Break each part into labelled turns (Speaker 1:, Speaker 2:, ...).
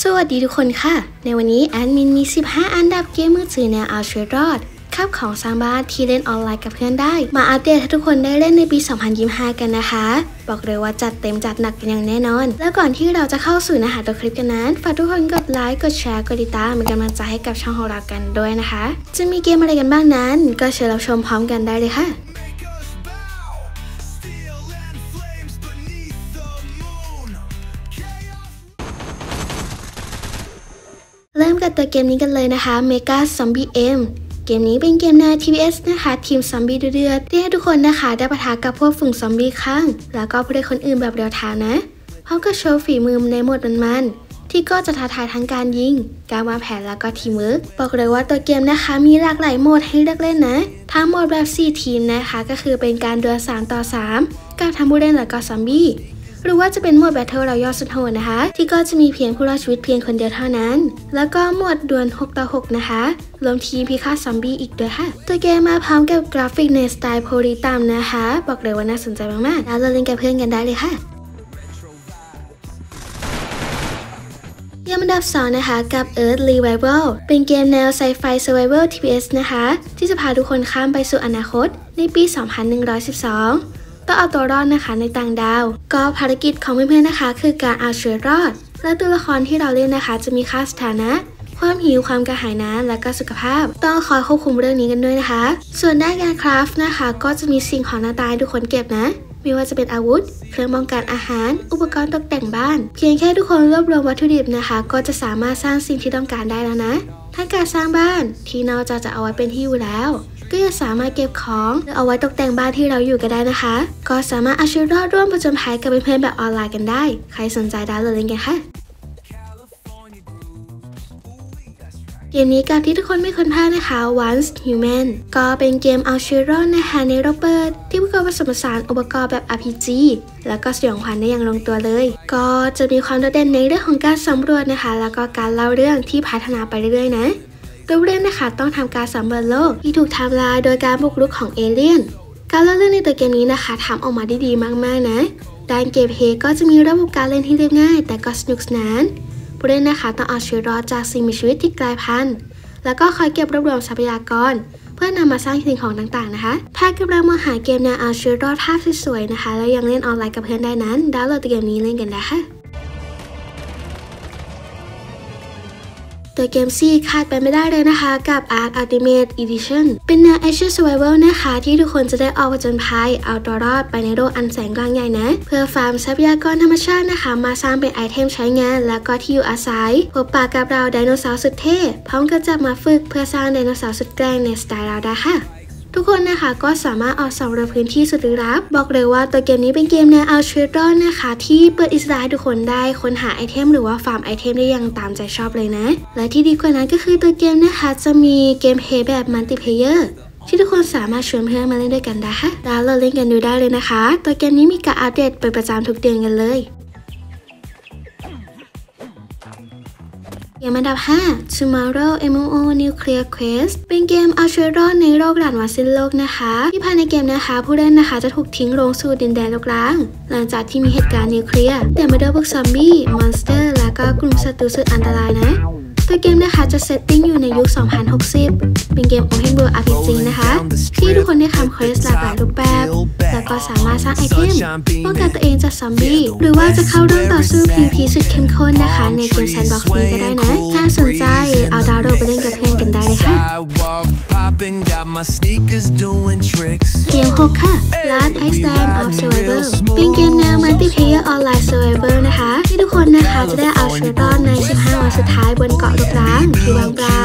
Speaker 1: สวัสดีทุกคนค่ะ ในวันนี้แอดมินมี 15 อันดับเกมมือถือแนวเอาชีวิตรอดคับของสร้างบ้านที่เล่นออนไลน์กับเพื่อนได้ มาอัปเดตให้ทุกคนได้เล่นในปี 2025 กันนะคะ บอกเลยว่าจัดเต็มจัดหนักกันอย่างแน่นอน แล้วก่อนที่เราจะเข้าสู่เนื้อหาตัวคลิปกันนั้น ฝากทุกคนกดไลค์ กดแชร์ กดติดตามเป็นกำลังใจให้กับช่องของเรากันด้วยนะคะ จะมีเกมอะไรกันบ้างนั้น ก็เชิญรับชมพร้อมกันได้เลยค่ะ ริ่มกับตัวเกมนี้กันเลยนะคะ Mega Zombie M เกมนี้เป็นเกมแนว TPS นะคะ ทีมซอมบี้เดือดๆที่ให้ทุกคนนะคะ ได้ปะทะกับพวกฝูงซอมบี้ข้าง แล้วก็ผู้เล่นคนอื่นแบบเดียวทางนะพร้อมกับโชว์ฝีมือในโหมดมันๆที่ก็จะท้าทายทั้งการยิง การวางแผนแล้วก็ทีมเวิร์กบอกเลยว่าตัวเกมนะคะมีหลากหลายโหมดให้เลือกเล่นนะ ทั้งโหมดแบบ 4 ทีมนะคะ ก็คือเป็นการดวล3ต่อ 3 กับทั้งผู้เล่นแล้วก็ซอมบี้ หรือว่าจะเป็นหมดแบทเทิลเรายอดสุดโหดนะคะ ที่ก็จะมีเพียงผู้รอดชีวิตเพียงคนเดียวเท่านั้น แล้วก็หมดดวล6ต่อ6นะคะรวมทีมพิฆาตซอมบี้อีกด้วยค่ะ ตัวเกมมาพร้อมกับกราฟิกในสไตล์โพลีตัมนะคะ บอกเลยว่าน่าสนใจมากๆแล้วเราเล่นกับเพื่อนกันได้เลยค่ะเกมอันดับ2นะคะ กับ Earth Revival เป็นเกมแนวไซไฟ Survival TPS นะคะ ที่จะพาทุกคนข้ามไปสู่อนาคตในปี 2112 ต้องเอาตัวรอดนะคะในต่างดาว ก็ภารกิจของเพื่อนๆนะคะ คือการเอาชีวิตรอด และตัวละครที่เราเล่นนะคะ จะมีค่าสถานะความหิวความกระหายน้ำและก็สุขภาพ ต้องคอยควบคุมเรื่องนี้กันด้วยนะคะ ส่วนด้านการคราฟต์นะคะ ก็จะมีสิ่งของหน้าตายทุกคนเก็บนะ ไม่ว่าจะเป็นอาวุธ เครื่องป้องกันอาหาร อุปกรณ์ตกแต่งบ้าน เพียงแค่ทุกคนรวบรวมวัตถุดิบนะคะ ก็จะสามารถสร้างสิ่งที่ต้องการได้แล้วนะทั้งการสร้างบ้านที่นอกจากจะเอาไว้เป็นที่อยู่แล้ว ก็ยังสามารถเก็บของหรือเอาไว้ตกแต่งบ้านที่เราอยู่ก็ได้นะคะ ก็สามารถเอาชีวิตรอดร่วมประจนภัยกับเพื่อนๆแบบออนไลน์กันได้ ใครสนใจได้เลยเล่นกันค่ะเกมนี้กับที่ทุกคนไม่ควรพลาดนะคะ Once Human ก็เป็นเกมเอาชีวิตรอดนะคะในโรเบิร์ตที่พวกเราผสมผสานอุปกรณ์แบบ RPG แล้วก็สยองขวัญได้อย่างลงตัวเลย ก็จะมีความโดดเด่นในเรื่องของการสำรวจนะคะ แล้วก็การเล่าเรื่องที่พัฒนาไปเรื่อยๆนะ ตัวเล่นนะคะต้องทำการสำรวจโลกที่ถูกทำลายโดยการบุกรุกของเอเลี่ยน การเล่าเรื่องในตัวเกมนี้นะคะทำออกมาได้ดีมากๆนะด้านเกมเพย์ก็จะมีระบบการเล่นที่เรียบง่าย แต่ก็สนุกสนานผู้เล่นนะคะต้องเอาชีวิตรอดจากสิ่งมีชีวิตที่กลายพันธุ์แล้วก็คอยเก็บรวบรวมทรัพยากร เพื่อนำมาสร้างสิ่งของต่างๆนะคะ ถ้ากำลังมองหาเกมแนวเอาชีวิตรอดภาพสวยๆนะคะ แล้วยังเล่นออนไลน์กับเพื่อนได้นั้นดาวน์โหลดเกมนี้เล่นกันได้ค่ะ ตัวเกมซีขาดไปไม่ได้เลยนะคะ กับ Ark Ultimate Edition เป็นแนว Action Survival นะคะ ที่ทุกคนจะได้ออกผจญภัยเอาตัวรอดไปในโลกอันแสนกว้างใหญ่นะ เพื่อฟาร์มทรัพยากรธรรมชาตินะคะ มาสร้างเป็นไอเทมใช้งาน แล้วก็ที่อยู่อาศัยพบปะกับเราไดโนเสาร์สุดเท่พร้อมกับจับมาฝึกเพื่อสร้างไดโนเสาร์สุดแกร่งในสไตล์เราได้ค่ะ ทุกคนนะคะก็สามารถออกสำรวจพื้นที่สุดลึกลับ บอกเลยว่าตัวเกมนี้เป็นเกมแนวเอาชีวิตรอดนะคะ ที่เปิดอิสระให้ทุกคนได้ค้นหาไอเทมหรือว่าฟาร์มไอเทมได้อย่างตามใจชอบเลยนะ และที่ดีกว่านั้นก็คือตัวเกมนะคะ จะมีเกมเพย์แบบมัลติเพเยอร์ที่ทุกคนสามารถชวนเพื่อนมาเล่นด้วยกันได้ค่ะแล้วเราเล่นกันดูได้เลยนะคะ ตัวเกมนี้มีการอัปเดตเป็นประจำทุกเดือนกันเลย เกมอันดับ 5 Tomorrow MMO Nuclear Quest เป็นเกมเอาชีวิตรอดในโลกหลานวาสิ้นโลกนะคะ ที่ภายในเกมนะคะ ผู้เล่นนะคะจะถูกทิ้งลงสู่ดินแดนโลกร้าง หลังจากที่มีเหตุการณ์นิวเคลียร์แต่มาด้วยพวกซอมบี้มอนสเตอร์ และก็กลุ่มศัตรูสุดอันตรายนะ ตัวเกมนะคะจะเซตติ้งอยู่ในยุค 2060 เป็นเกม Open World RPG นะคะ ที่ทุกคนได้ทำเควสหลากหลายรูปแบบ แล้วก็สามารถสร้างไอเทมป้องกันตัวเองจากซอมบี้ หรือว่าจะเข้าร่วมต่อสู้ PVP สุดเข้มข้นนะคะ ในเกมแซนด์บ็อกซ์นี้ก็ได้นะ ถ้าสนใจเอา เกม6ค่ะ Last Exam of Survivor เป็นเกมแนว Multiplayer Online Survivor นะคะ ที่ทุกคนนะคะจะได้เอาชีวิตรอดใน 15 วันสุดท้ายบนเกาะลูกร้างที่ว่างเปล่า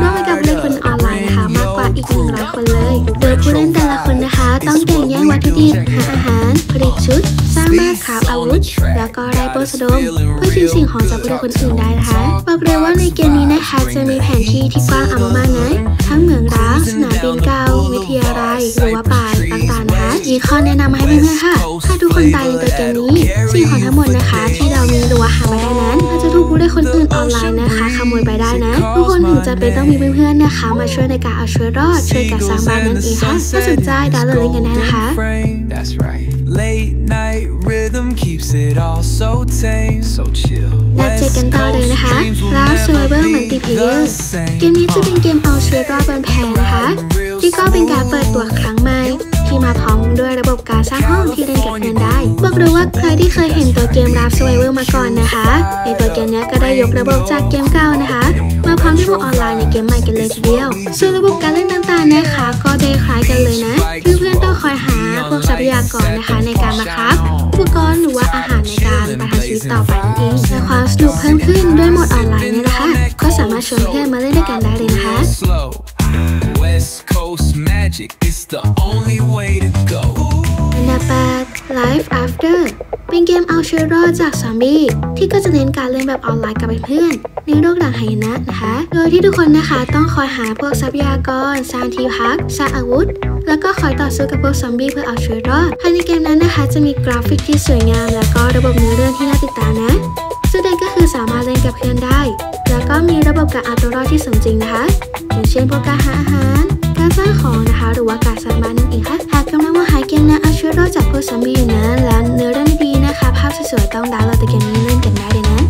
Speaker 1: ร่วมไปกับผู้เล่นคนออนไลน์นะคะมากกว่าอีก 100 คนเลย โดยผู้เล่นแต่ละคนนะคะ ต้องแข่งแย่งวัตถุดิบหาอาหารผลิตชุด สร้างบ้านขาวอาวุธ แล้วก็ไร้โปสะดมเพื่อชิงสิ่งของจากผู้เล่นคนอื่นได้นะคะบอกเลยว่าในเกมนี้นะคะจะมีแผนที่ที่กว้างอามากๆนะทั้งเหมืองร้างสนามบินเก่าวิทยาลัยหรือว่าป่าต่างๆนะคะมีข้อแนะนำมาให้เพื่อนๆค่ะ ถ้าทุกคนตายในตัวเกมนี้สิ่งของทั้งหมดนะคะ ที่เรามีหรือว่าหามาได้นั้นอาจจะถูกผู้เล่นคนอื่นออนไลน์นะคะ ขโมยไปได้นะ ทุกคนถึงจะเป็นต้องมีเพื่อนๆนะคะ มาช่วยในการเอาชีวิตรอดช่วยกันสร้างบ้านนั่นเองค่ะถ้าสนใจดาวน์โหลดเล่นกันได้นะคะ
Speaker 2: That's right. Late night rhythm keeps it all so tame, so chill.
Speaker 1: และเจ11กันต่อเลยนะคะ Last Survivor Multiplayer เกมนี้จะเป็นเกมเอาชีวิตรอดบนแพนะคะ ที่ก็เป็นการเปิดตัวครั้งใหม่ที่มาพร้อมด้วยระบบการสร้างห้องที่เล่นกับเพื่อนได้ บอกเลยว่าใครที่เคยเห็นตัวเกม Last Survivor มาก่อนนะคะ ในตัวเกมนี้ก็ได้ยกระบบจากเกมเก่านะคะมาพร้อมระบบออนไลน์ในเกมใหม่กันเลยทีเดียว ส่วนระบบการเล่นต่างๆนะคะ ก็ได้คล้ายกันเลยนะ คือเพื่อนต้องคอยหา พวกทรัพยากรนะคะในการมาครับอุปกรณ์หรือว่าอาหารในการประทังชีวิตต่อไปนั่นเองและความสนุกเพิ่มขึ้นด้วยโหมดออนไลน์เนี่ยนะคะ ก็สามารถชวนเพื่อนมาเล่นด้วยกันได้เลยนะคะ
Speaker 2: Slow. West Coast magic, it's the only way to go.
Speaker 1: อันดับ8 Life After เป็นเกมเอาชีวิตรอดจากซอมบี้ที่ก็จะเน้นการเล่นแบบออนไลน์กับเพื่อนในโลกหลังหายนะนะคะ โดยที่ทุกคนนะคะต้องคอยหาพวกทรัพยากร สร้างที่พัก สร้างอาวุธ แล้วก็คอยต่อสู้กับพวกซอมบี้เพื่อเอาชีวิตรอดภายในเกมนั้นนะคะ จะมีกราฟิกที่สวยงาม แล้วก็ระบบเนื้อเรื่องที่น่าติดตามนะซึ่งเด็กก็คือสามารถเล่นกับเพื่อนได้ แล้วก็มีระบบการเอาตัวรอดที่สมจริงนะคะ อย่างเช่นพวกการหาอาหาร การสร้างของนะคะ หรือว่าการสร้างบ้านนั่นเองค่ะ เกมนะเอาชีวิตรอดจากพวกซอมบี้อยู่นะแล้วเนื้อเรื่องดีๆนะคะ ภาพสวยๆต้องดาวน์โหลดตัวเกมนี้เล่นกันได้เลยนะ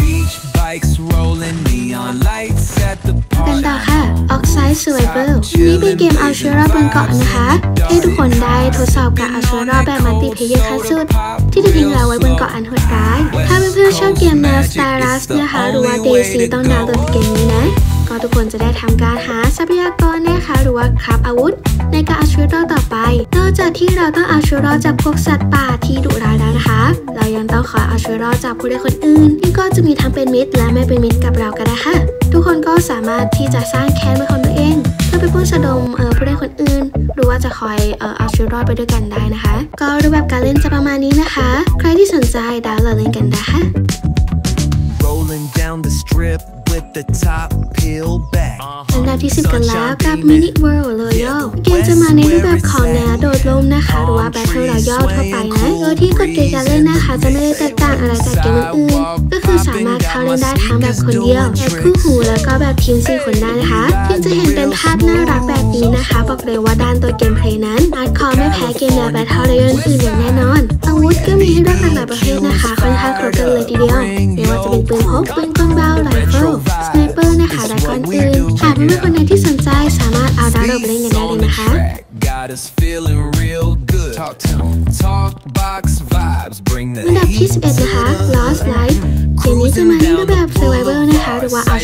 Speaker 2: Beach bikes rolling, neon lights at the
Speaker 1: กัน
Speaker 2: party.
Speaker 1: ต่อค่ะ Oxide Survival นี่เป็นเกมเอาชีวิตรอดบนเกาะนะคะ ให้ทุกคนได้ทดสอบการเอาชีวิตรอดแบบมัลติเพลเยอร์ขั้นสุด ที่จะทิ้งเราไว้บนเกาะอันโหดร้าย ถ้าเพื่อนๆชอบเกมแนว Star Rush นะคะหรือว่า DayZ ต้องดาวน์โหลดเกมนี้นะ ก็ทุกคนจะได้ทำการหาทรัพยากรนะคะหรือว่าคราฟอาวุธ ในการเอาชีวิตรอดต่อไป นอกจากที่เราต้องเอาชีวิตรอดจากพวกสัตว์ป่าที่ดุร้ายแล้วนะคะ เรายังต้องคอเอาชีวิตรอดจากผู้เล่นคนอื่นที่ก็จะมีทั้งเป็นมิตรและไม่เป็นมิตรกับเราก็ได้ค่ะ ทุกคนก็สามารถที่จะสร้างแค้นเป็นของตัวเองเพื่อไปปล้นสะดมเอ่อผู้เล่นคนอื่น หรือว่าจะคอยเอ่อเอาชีวิตรอดไปด้วยกันได้นะคะ ก็รูปแบบการเล่นจะประมาณนี้นะคะ ใครที่สนใจดาวน์โหลดเล่นกันได้ค่ะ
Speaker 2: Rolling down the strip with the top peeled back.
Speaker 1: อันดับที่ 10 กันแล้วกับ Mini World Royale เกมจะมาในรูปแบบของแนวโดดร่มนะคะ หรือว่า Battle Royale ทั่วไปนะโดยที่กฎเกณฑ์การเล่นนะคะ จะไม่ได้แตกต่างอะไรจากเกมอื่นๆก็คือสามารถเข้าเล่นได้ทั้งแบบคนเดียวแบบคู่หูแล้วก็แบบทีม4คนได้นะคะที่จะเห็นเป็นภาพน่ารักแบบนี้นะคะ บอกเลยว่าด้านตัวเกมเพลย์นั้นอาร์ตคอร์ไม่แพ้เกมแนว Battle Royale อื่นๆอย่างแน่นอน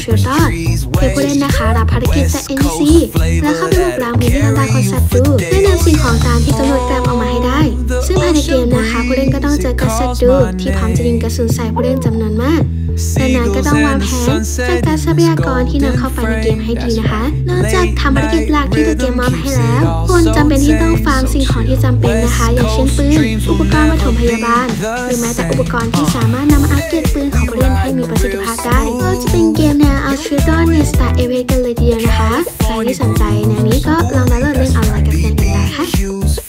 Speaker 1: หรือ ว่าเอาชีวิตรอดโดยผู้เล่นนะคะ รับภารกิจจาก NC และเข้าไปบุกล้างพื้นที่ทางด้านคนสัตว์ดูได้นำสิ่งของตามที่กำหนดกลับออกมาให้ได้ ซึ่งภายในเกมนะคะผู้เล่นก็ต้องเจอกับสัตว์ดูที่พร้อมจะยิงกระสุนใส่ผู้เล่นจำนวนมากดังนั้นก็ต้องวางแผนจัดการทรัพยากรที่นำเข้าไปในเกมให้ดีนะคะ นอกจากทำภารกิจหลักที่ตัวเกมมอบให้แล้วคนจำเป็นที่ต้องฟาร์มสิ่งของที่จำเป็นนะคะ อย่างเช่นปืน อุปกรณ์ปฐมพยาบาล หรือแม้แต่อุปกรณ์ที่สามารถนำมาอัปเกรดปืนของผู้เล่นให้มีประสิทธิภาพได้ก็จะเป็นเกมแนวเอาชีวิตรอดในสไตล์เอเวกันเลยทีเดียวนะคะ ใครที่สนใจแนวนี้ก็ลองดาวน์โหลดเล่นออนไลน์กับเพื่อนกันได้ค่ะ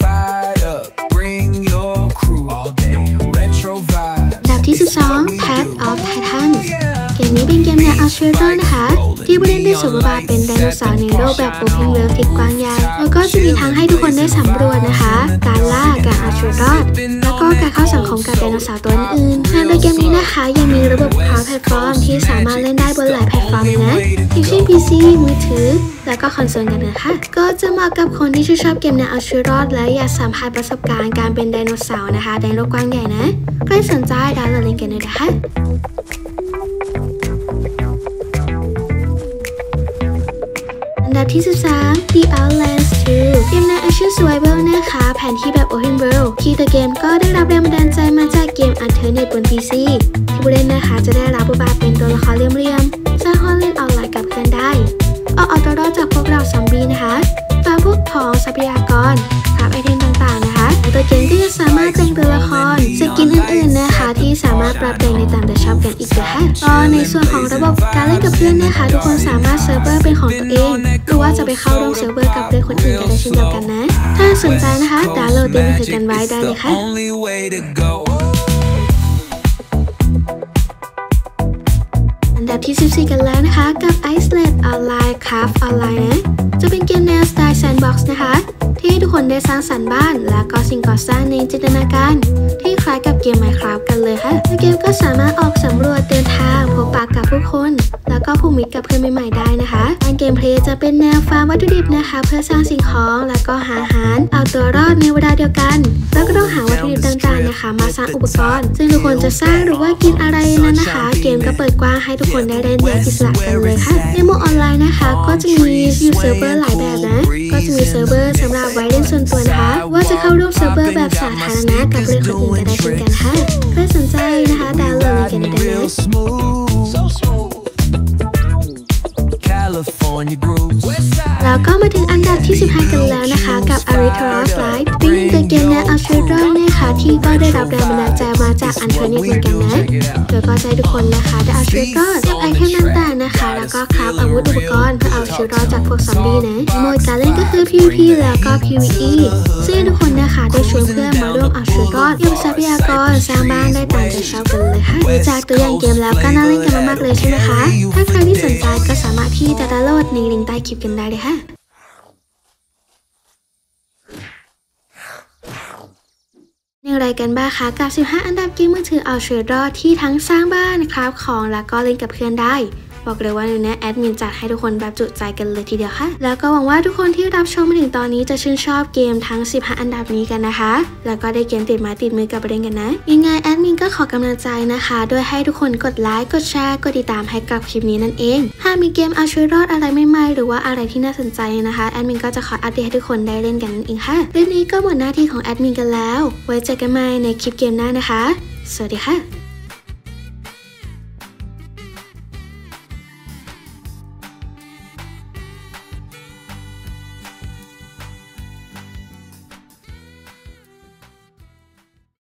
Speaker 1: เป็นเกมแนวเอาชีวิตรอดนะคะ ที่ผู้เล่นได้สวมบทบาเป็นไดโนเสาร์ในโลกแบบ Open World ที่กว้างใหญ่แล้วก็จะมีทั้งให้ทุกคนได้สำรวจนะคะ การล่าการเอาชีวิตรอดแล้วก็การเข้าสังคมกับไดโนเสาร์ตัวอื่นๆในเกมนี้นะคะ ยังมีระบบ cross platform ที่สามารถเล่นได้บนหลายแพลตฟอร์มเลยนะอย่างเช่น PC มือถือ แล้วก็คอนโซลกันนะคะก็จะเหมาะกับคนที่ชื่นชอบเกมแนวเอาชีวิตรอด และอยากสัมผัสประสบการณ์การเป็นไดโนเสาร์นะคะในโลกกว้างใหญ่นะใครสนใจดาวน์โหลดเล่นกันเลยนะคะ ดับที่ 13 The Outlands 2เกมใน Action Survival นะคะ แผนที่แบบ Open World ที่ตัวเกมก็ได้รับแรงบันดาลใจมาจากเกม Alternate บน PC ที่ผู้เล่นนะคะจะได้รับบทบาทเป็นตัวละครเรียมๆสร้างห้องเล่นออนไลน์กับเพื่อนได้เอาเอาตัวรอดจากพวกเราซอมบี้นะคะฟาพวกของทรัพยากรคราฟไอเทมต่างๆนะคะและตัวเกมก็ยังสามารถแต่งตัวละครสกินอื่นๆนะคะที่สามารถปรับแต่งในตามแต่ชอบกันอีกด้วยค่ะก็ในส่วนของระบบการเล่นกับเพื่อนนะคะ ทุกคนสามารถเซิร์ฟเวอร์เป็นของตัวเอง ไปเข้าร่วมเซิร์ฟเวอร์กับเพื่อนคนอื่นก็ได้เช่นเดียวกันนะ ถ้าสนใจนะคะดาวน์โหลดเดมถือกันไว้ได้เลยค่ะอันดับที่ 14 กันแล้วนะคะ กับ Iceland Online Craft Online นะจะเป็นเกมแนวสไตล์ Sandbox นะคะ ที่ทุกคนได้สร้างสรรค์บ้าน และก็สิ่งก่อสร้างในจินตนาการ ที่คล้ายกับเกม Minecraft กันเลยค่ะและเกมก็สามารถออกสำรวจเดินทางพบปะกับผู้คน แล้วก็ผูกมิตรกับเพื่อนใหม่ๆได้นะคะ มเพลย์จะเป็นแนวฟาร์มวัตถุดิบนะคะ เพื่อสร้างสิ่งของแล้วก็หาอาหาร เอาตัวรอดในเวลาเดียวกัน แล้วก็ต้องหาวัตถุดิบต่างๆนะคะ มาสร้างอุปกรณ์ ซึ่งทุกคนจะสร้างหรือว่ากินอะไรนั้นนะคะ เกมก็เปิดกว้างให้ทุกคนได้เล่นอย่างอิสระกันเลยค่ะในโมออนไลน์นะคะ ก็จะมีอยู่เซิร์ฟเวอร์หลายแบบนะ ก็จะมีเซิร์ฟเวอร์สำหรับไว้เล่นส่วนตัวนะคะ ว่าจะเข้าร่วมเซิร์ฟเวอร์แบบสาธารณะกับเพื่อนคนอื่นก็ได้ t o r o s Life เป็นหนึ่งเกมแนวอัลเทรดอร์นะคะที่ก็ได้รับแรงบันดาลใจมาจากอันเทอร์เน็ตเหมือนกันนะโดยก็จะให้ทุกคนนะคะได้เอาชีวิตรอดเก็บไอเทมต่างๆนะคะ แล้วก็คราฟอาวุธอุปกรณ์เพื่อเอาชีวิตรอดจากพวกซอมบี้นะโหมดการเล่นก็คือ PVP แล้วก็ PVE ซึ่งให้ทุกคนนะคะได้ชวนเพื่อนมาร่วมเอาชีวิตรอดเก็บทรัพยากรสร้างบ้านได้ตามใจชอบกันเลยค่ะดูจากตัวอย่างเกมแล้วก็น่าเล่นกันมากๆเลยใช่ไหมคะ ถ้าใครที่สนใจก็สามารถที่จะดาวน์โหลดในลิงก์ใต้คลิปกันได้เลยค่ะ อย่างไรกันบ้างคะกับ 15 อันดับเกมมือถือเอาชีวิตรอดที่ทั้งสร้างบ้านคราฟของแล้วก็เล่นกับเพื่อนได้ บอกเลยว่าในนี้แอดมินจัดให้ทุกคนแบบจุใจกันเลยทีเดียวค่ะ แล้วก็หวังว่าทุกคนที่รับชมมาถึงตอนนี้จะชื่นชอบเกมทั้ง 15 อันดับนี้กันนะคะ แล้วก็ได้เกมติดไมาติดมือกลับไปเล่นกันนะ ยังไงแอดมินก็ขอกำลังใจนะคะ โดยให้ทุกคนกดไลค์ กดแชร์ กดติดตามให้กับคลิปนี้นั่นเอง หากมีเกมเอาชีวิตรอดอะไรใหม่ๆหรือว่าอะไรที่น่าสนใจนะคะ แอดมินก็จะขออัปเดตให้ทุกคนได้เล่นกันนั่นเองค่ะ เรื่องนี้ก็หมดหน้าที่ของแอดมินกันแล้ว ไว้เจอกันใหม่ในคลิปเกมหน้านะคะ สวัสดีค่ะ